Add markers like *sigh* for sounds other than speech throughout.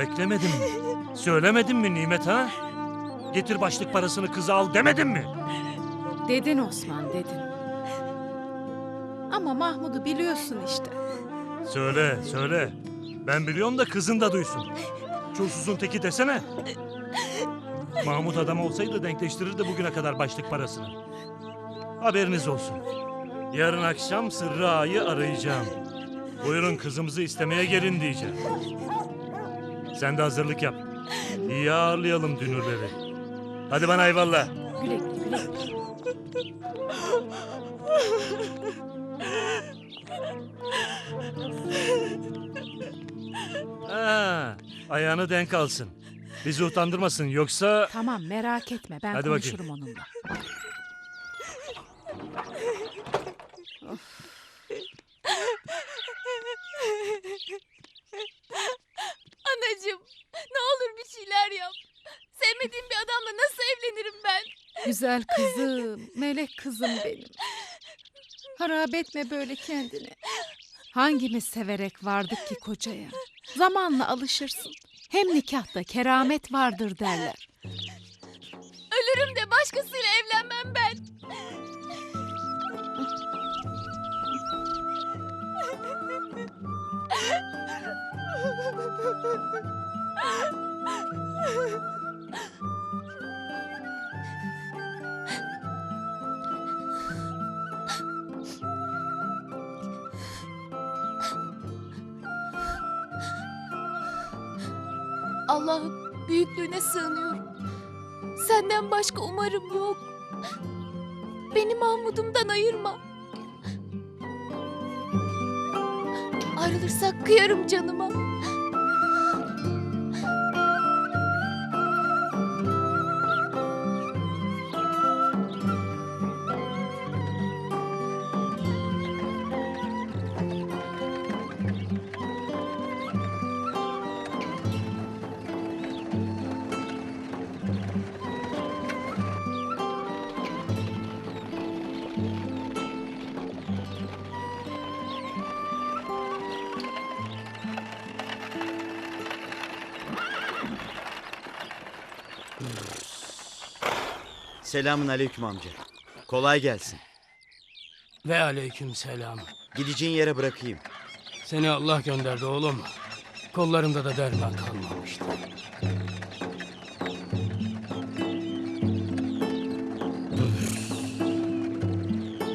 beklemedin mi? Söylemedin mi Nimet ha? Getir başlık parasını kıza al demedin mi? Dedin Osman dedin. Ama Mahmud'u biliyorsun işte. Söyle, söyle. Ben biliyorum da kızın da duysun. Çulsuzun teki desene. Mahmut adam olsaydı denkleştirirdi bugüne kadar başlık parasını. Haberiniz olsun. Yarın akşam Sırrı Ağa'yı arayacağım. Buyurun kızımızı istemeye gelin diyeceğim. Sen de hazırlık yap. İyi ağırlayalım dünürleri. Hadi bana eyvallah. Güle güle. Ha, ayağını denk alsın. Bizi utandırmasın yoksa... Tamam merak etme ben Hadi konuşurum onunla. *laughs* Anacığım ne olur bir şeyler yap. Sevmediğim bir adamla nasıl evlenirim ben? Güzel kızım, melek kızım benim. Harap etme böyle kendini. Hangimiz severek vardık ki kocaya? Zamanla alışırsın. Hem nikahta keramet vardır derler. Ölürüm de başkasıyla evlenmem ben. Allah'ım büyüklüğüne sığınıyorum. Senden başka umarım yok. Beni Mahmud'umdan ayırma. Ayrılırsak kıyarım canıma. Selamun aleyküm amca. Kolay gelsin. Ve aleyküm selam. Gideceğin yere bırakayım. Seni Allah gönderdi oğlum. Kollarında da derman kalmamıştı.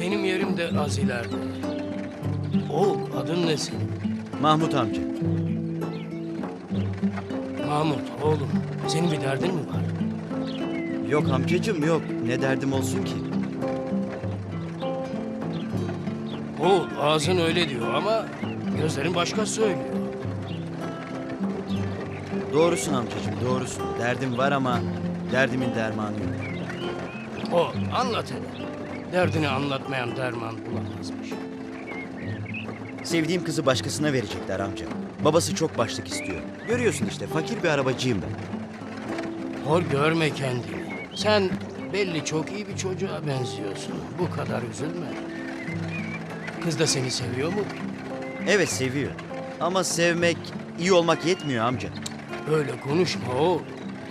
Benim yerim de az ileride. Oğul adın ne senin? Mahmut amca. Mahmut oğlum. Senin bir derdin mi var? Yok amcacığım yok. Ne derdim olsun ki? Oğul ağzın öyle diyor ama gözlerin başka söylüyor. Doğrusun amcacığım doğrusun. Derdim var ama derdimin dermanı yok. O anlat hele. Derdini anlatmayan derman bulamazmış. Sevdiğim kızı başkasına verecekler amca. Babası çok başlık istiyor. Görüyorsun işte fakir bir arabacıyım ben. Hor görme kendini. Sen belli çok iyi bir çocuğa benziyorsun. Bu kadar üzülme. Kız da seni seviyor mu? Evet seviyor. Ama sevmek, iyi olmak yetmiyor amca. Öyle konuşma oğul.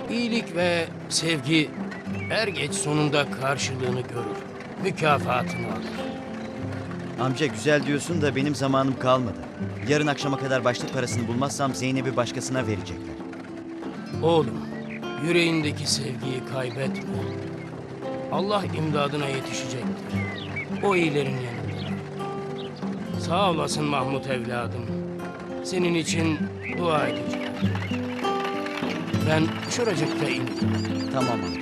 İyilik ve sevgi er geç sonunda karşılığını görür. Mükafatını alır. Amca güzel diyorsun da benim zamanım kalmadı. Yarın akşama kadar başlık parasını bulmazsam Zeynep'i başkasına verecekler. Oğlum, yüreğindeki sevgiyi kaybetme. Allah imdadına yetişecektir. O iyilerin yanında. Sağ olasın Mahmut evladım. Senin için dua edeceğim. Ben şuracıkta ineyim. Tamam amca.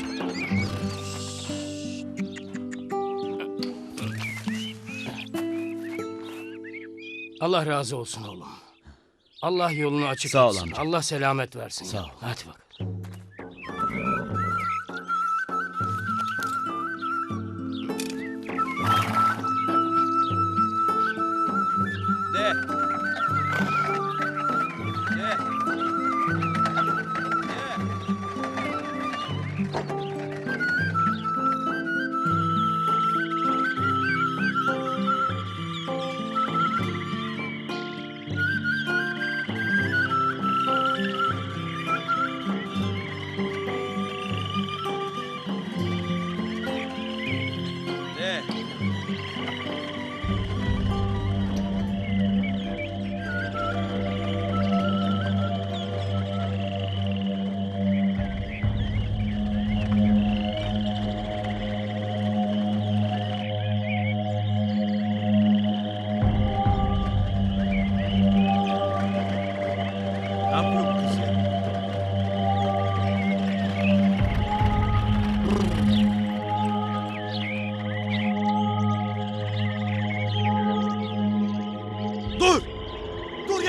Allah razı olsun oğlum. Allah yolunu açık Sağ ol etsin. amca. Allah selamet versin. Sağ ol. Hadi bak.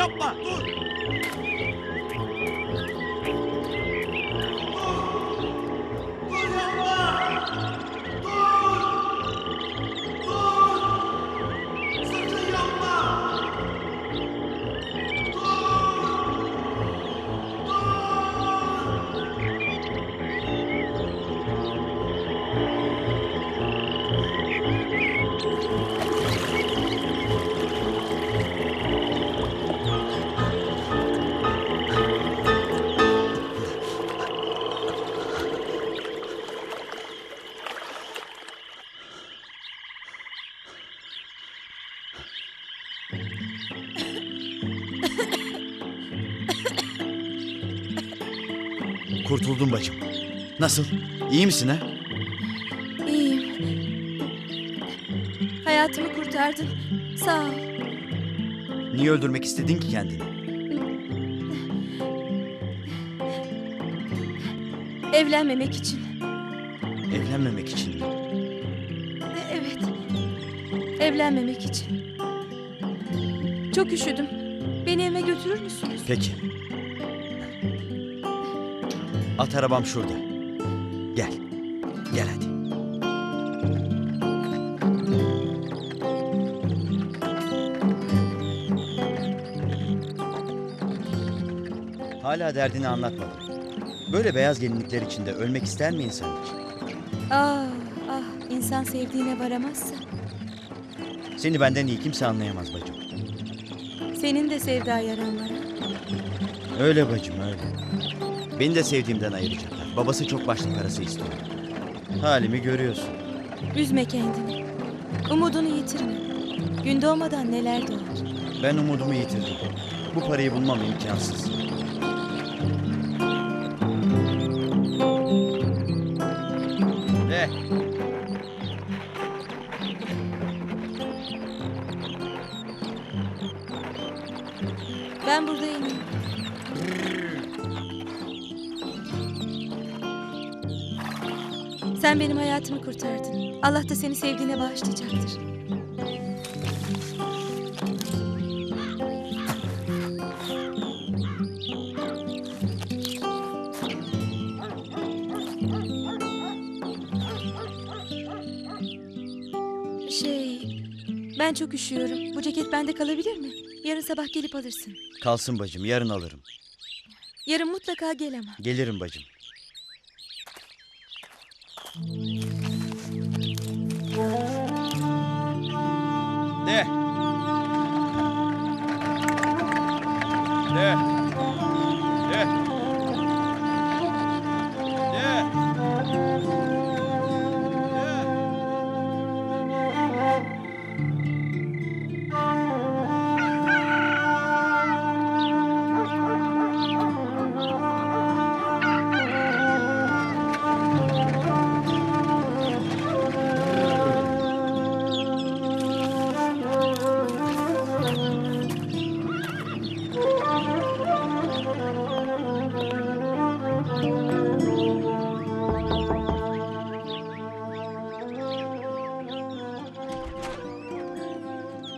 yapma. Dur. Kurtuldum bacım. Nasıl? İyi misin ha? İyiyim. Hayatımı kurtardın. Sağ ol. Niye öldürmek istedin ki kendini? Evlenmemek için. Evlenmemek için mi? E- Evet. Evlenmemek için. Çok üşüdüm. Beni evime götürür müsünüz? Peki. At arabam şurada. Gel. Gel hadi. Hala derdini anlatmadın. Böyle beyaz gelinlikler içinde ölmek ister mi insan hiç? Ah ah insan sevdiğine varamazsa. Seni benden iyi kimse anlayamaz bacım. Senin de sevda yaran var. ha? Öyle bacım öyle. Beni de sevdiğimden ayıracaklar. Babası çok başlı parası istiyor. Halimi görüyorsun. Üzme kendini. Umudunu yitirme. Gün doğmadan neler doğar. Ben umudumu yitirdim. Bu parayı bulmam imkansız. Sen benim hayatımı kurtardın. Allah da seni sevdiğine bağışlayacaktır. Şey, ben çok üşüyorum. Bu ceket bende kalabilir mi? Yarın sabah gelip alırsın. Kalsın bacım yarın alırım. Yarın mutlaka gel ama. Gelirim bacım.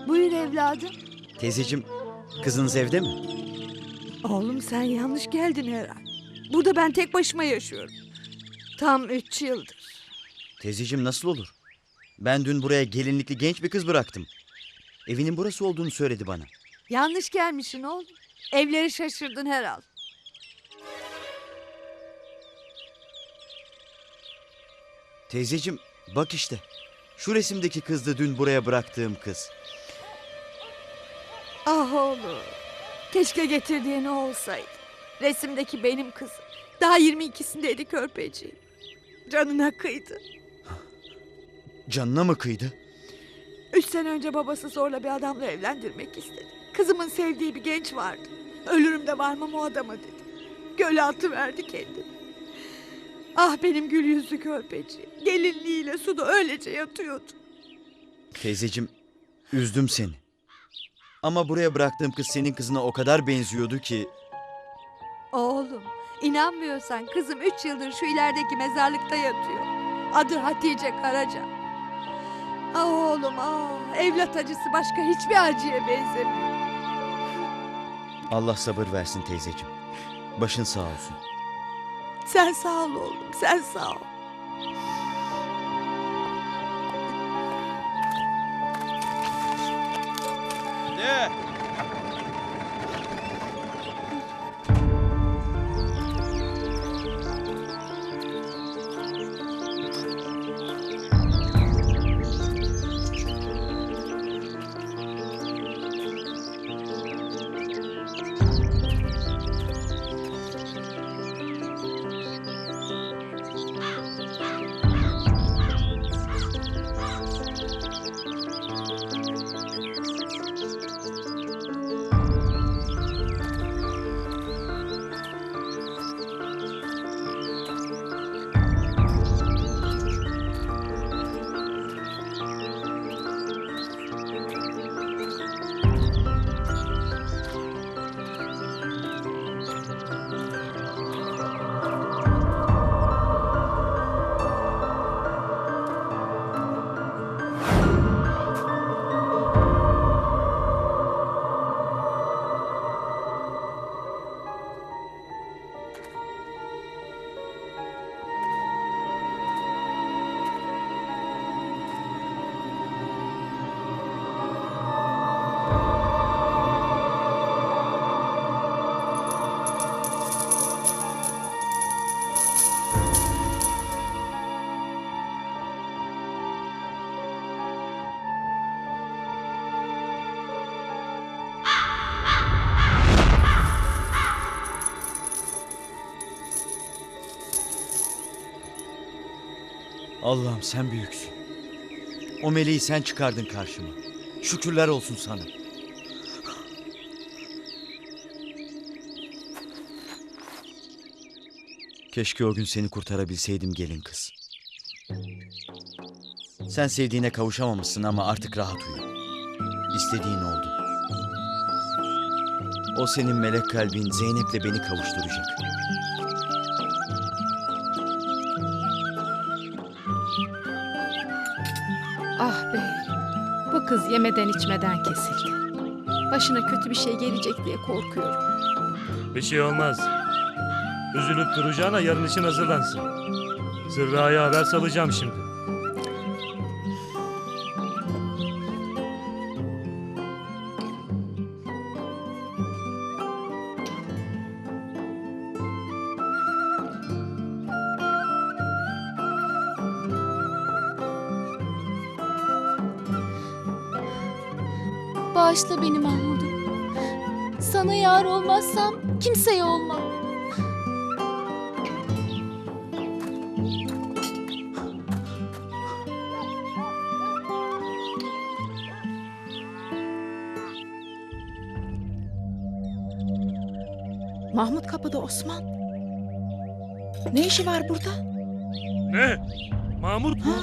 Buyur evladım. Teyzeciğim kızınız evde mi? Oğlum sen yanlış geldin herhalde. Burada ben tek başıma yaşıyorum. Tam üç yıldır. Teyzeciğim nasıl olur? Ben dün buraya gelinlikli genç bir kız bıraktım. Evinin burası olduğunu söyledi bana. Yanlış gelmişsin oğlum. Evleri şaşırdın herhalde. Teyzeciğim bak işte. Şu resimdeki kızdı dün buraya bıraktığım kız. Ah oğlum. Keşke getirdiğin o olsaydı. Resimdeki benim kızım. Daha 22'sindeydi körpeciğim. Canına kıydı. Canına mı kıydı? Üç sene önce babası zorla bir adamla evlendirmek istedi. Kızımın sevdiği bir genç vardı. Ölürüm de varmam o adama dedi. Göle atıverdi kendini. Ah benim gül yüzlü körpeciğim. Gelinliğiyle suda öylece yatıyordu. Teyzeciğim üzdüm seni. Ama buraya bıraktığım kız senin kızına o kadar benziyordu ki... Oğlum inanmıyorsan kızım üç yıldır şu ilerideki mezarlıkta yatıyor. Adı Hatice Karaca. Ah oğlum ah evlat acısı başka hiçbir acıya benzemiyor. Allah sabır versin teyzeciğim. Başın sağ olsun. Sen sağ ol oğlum sen sağ ol. Allah'ım sen büyüksün. O meleği sen çıkardın karşıma. Şükürler olsun sana. Keşke o gün seni kurtarabilseydim gelin kız. Sen sevdiğine kavuşamamışsın ama artık rahat uyu. İstediğin oldu. O senin melek kalbin Zeynep'le beni kavuşturacak. Ah be. Bu kız yemeden içmeden kesildi. Başına kötü bir şey gelecek diye korkuyorum. Bir şey olmaz. Üzülüp duracağına yarın için hazırlansın. Zırra'ya haber salacağım şimdi. Bağışla beni Mahmud'um. Sana yar olmazsam kimseye olmam. Mahmut kapıda Osman. Ne işi var burada? Ne? Mahmut mu?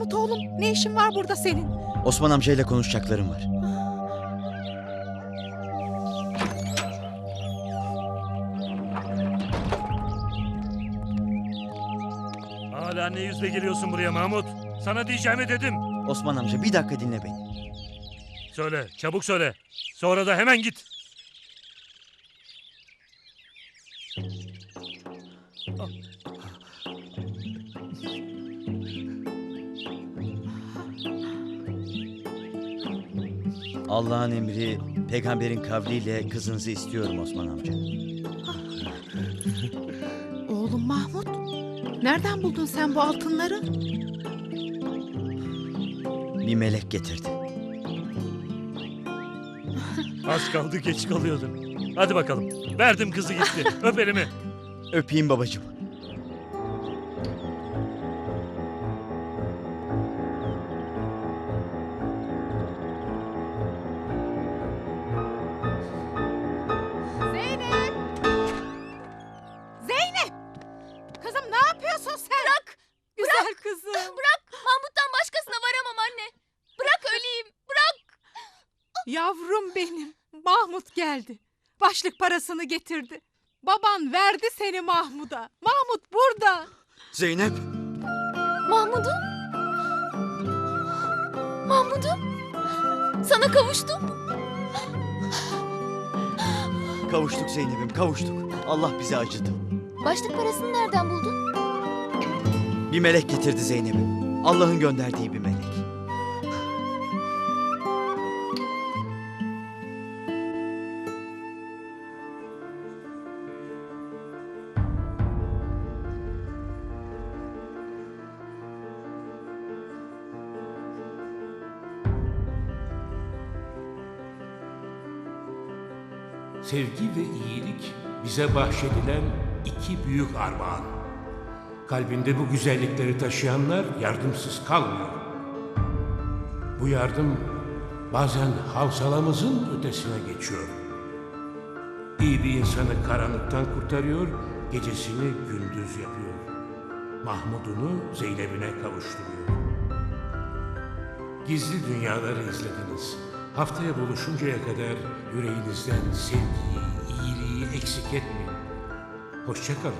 Mahmut oğlum ne işin var burada senin? Osman amcayla konuşacaklarım var. Hala ne yüzle geliyorsun buraya Mahmut? Sana diyeceğimi dedim. Osman amca bir dakika dinle beni. Söyle, çabuk söyle. Sonra da hemen git. Allah'ın emri, peygamberin kavliyle kızınızı istiyorum Osman amca. Oğlum Mahmut. Nereden buldun sen bu altınları? Bir melek getirdi. *laughs* Az kaldı geç kalıyordun. Hadi bakalım. Verdim kızı gitti. *laughs* Öp elimi. Öpeyim babacığım. Parasını getirdi. Baban verdi seni Mahmud'a. Mahmut burada. Zeynep, Mahmud'um. Mahmud'um. Sana kavuştum. kavuştuk Zeynep'im, kavuştuk. Allah bizi acıdı. Başlık parasını nereden buldun? Bir melek getirdi Zeynep'im. Allah'ın gönderdiği bir melek. Sevgi ve iyilik bize bahşedilen iki büyük armağan. Kalbinde bu güzellikleri taşıyanlar yardımsız kalmıyor. Bu yardım bazen havsalamızın ötesine geçiyor. İyi bir insanı karanlıktan kurtarıyor, gecesini gündüz yapıyor. Mahmud'unu Zeynep'ine kavuşturuyor. Gizli dünyaları izlediniz. Haftaya buluşuncaya kadar yüreğinizden sevgiyi, iyiliği eksik etmeyin. Hoşçakalın.